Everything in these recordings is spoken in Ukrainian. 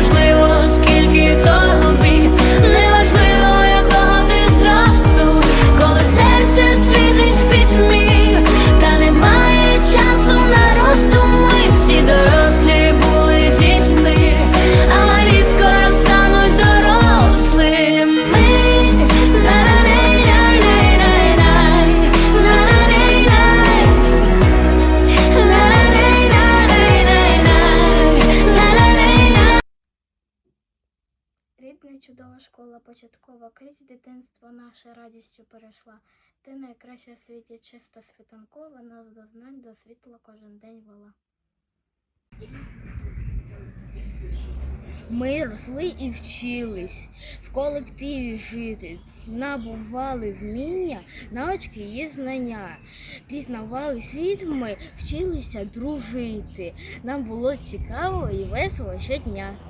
Неважливо, скільки тобі, чудова початкова, крізь дитинство наше радістю перейшла. Ти найкраща в світі чиста світанкова, нас до знань до світла кожен день вела. Ми росли і вчились в колективі жити, набували вміння, навички і знання, пізнавали світ, ми вчилися дружити. Нам було цікаво і весело щодня.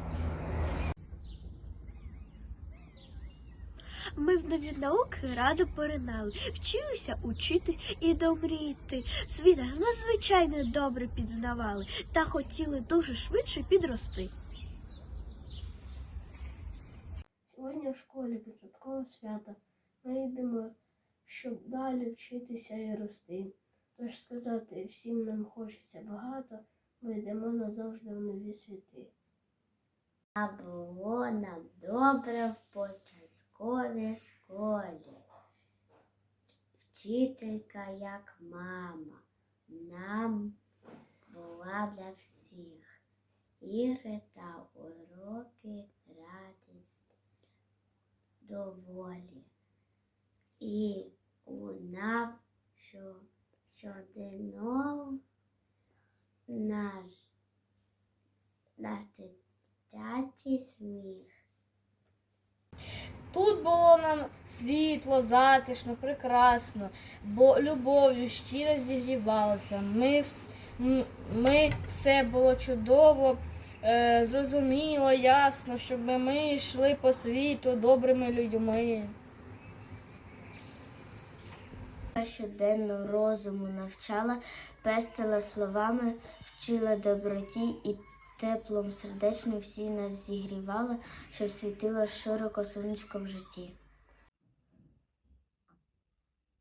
Ми в нові науки радо поринали, вчилися учити і домріти. Світ надзвичайно добре підзнавали та хотіли дуже швидше підрости. Сьогодні в школі початкове свято. Ми йдемо, щоб далі вчитися і рости. Тож сказати, всім нам хочеться багато, ми йдемо назавжди в нові світи. А було нам добре в початковій школі. Вчителька, як мама, нам була для всіх. Ігри та уроки радість доволі. І лунав що, щоденно наш, наш дитячий сміх. Тут було нам світло, затишно, прекрасно, бо любов'ю щиро зігрівалося. Ми, ми все було чудово, е, зрозуміло, ясно, щоб ми йшли по світу добрими людьми. Я щоденно розуму навчала, пестила словами, вчила доброті і теплом сердечним всі нас зігрівала, щоб світило широко сонечко в житті.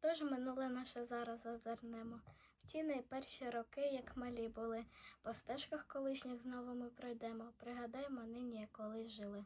Тож минуле наше зараз зазирнемо. В ті найперші роки, як малі були, по стежках колишніх знову ми пройдемо. Пригадаємо нині, як колись жили.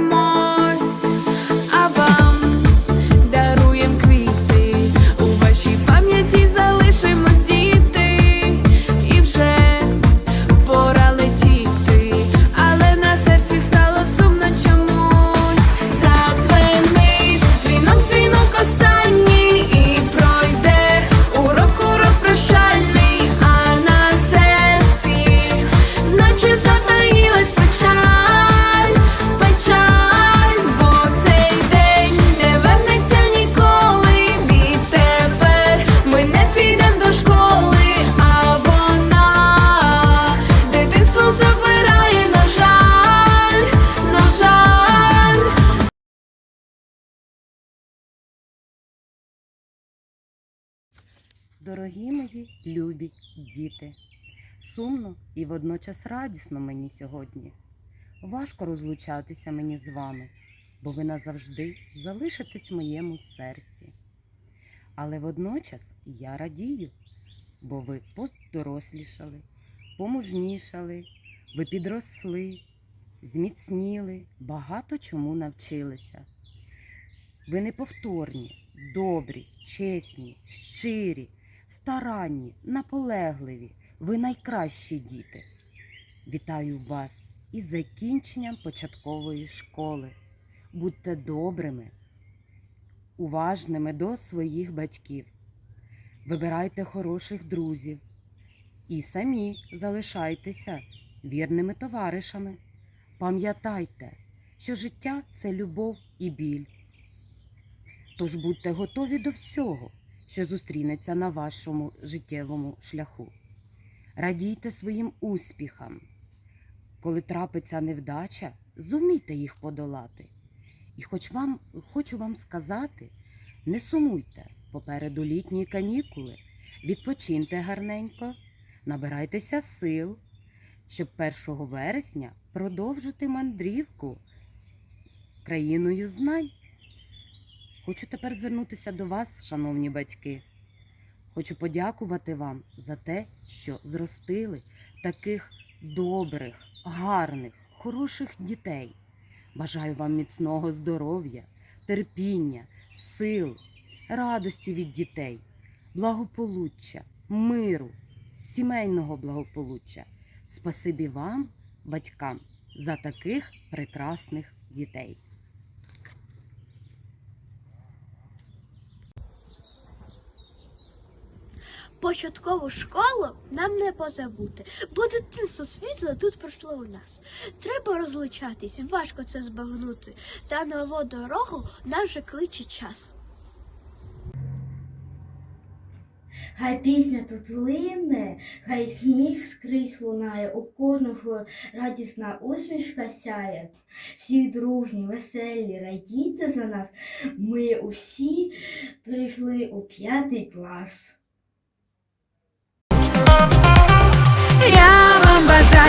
Дорогі мої любі діти, сумно і водночас радісно мені сьогодні. Важко розлучатися мені з вами, бо ви назавжди залишитесь в моєму серці. Але водночас я радію, бо ви подорослішали, помужнішали, ви підросли, зміцніли, багато чому навчилися. Ви неповторні, добрі, чесні, щирі, старанні, наполегливі. Ви найкращі діти. Вітаю вас із закінченням початкової школи. Будьте добрими, уважними до своїх батьків. Вибирайте хороших друзів і самі залишайтеся вірними товаришами. Пам'ятайте, що життя це любов і біль. Тож будьте готові до всього, що зустрінеться на вашому життєвому шляху. Радійте своїм успіхам. Коли трапиться невдача, зумійте їх подолати. І хоч вам, хочу вам сказати, не сумуйте попереду літні канікули, відпочиньте гарненько, набирайтеся сил, щоб 1 вересня продовжити мандрівку країною знань. Хочу тепер звернутися до вас, шановні батьки. Хочу подякувати вам за те, що зростили таких добрих, гарних, хороших дітей. Бажаю вам міцного здоров'я, терпіння, сил, радості від дітей, благополуччя, миру, сімейного благополуччя. Спасибі вам, батькам, за таких прекрасних дітей. Початкову школу нам не позабути, бо дитинство світле тут пройшло у нас. Треба розлучатись, важко це збагнути, та нову дорогу нам вже кличе час. Хай пісня тут лине, хай сміх скрізь лунає, у кожного радісна усмішка сяє. Всі дружні, веселі, радійте за нас. Ми усі прийшли у п'ятий клас. Я вам бажаю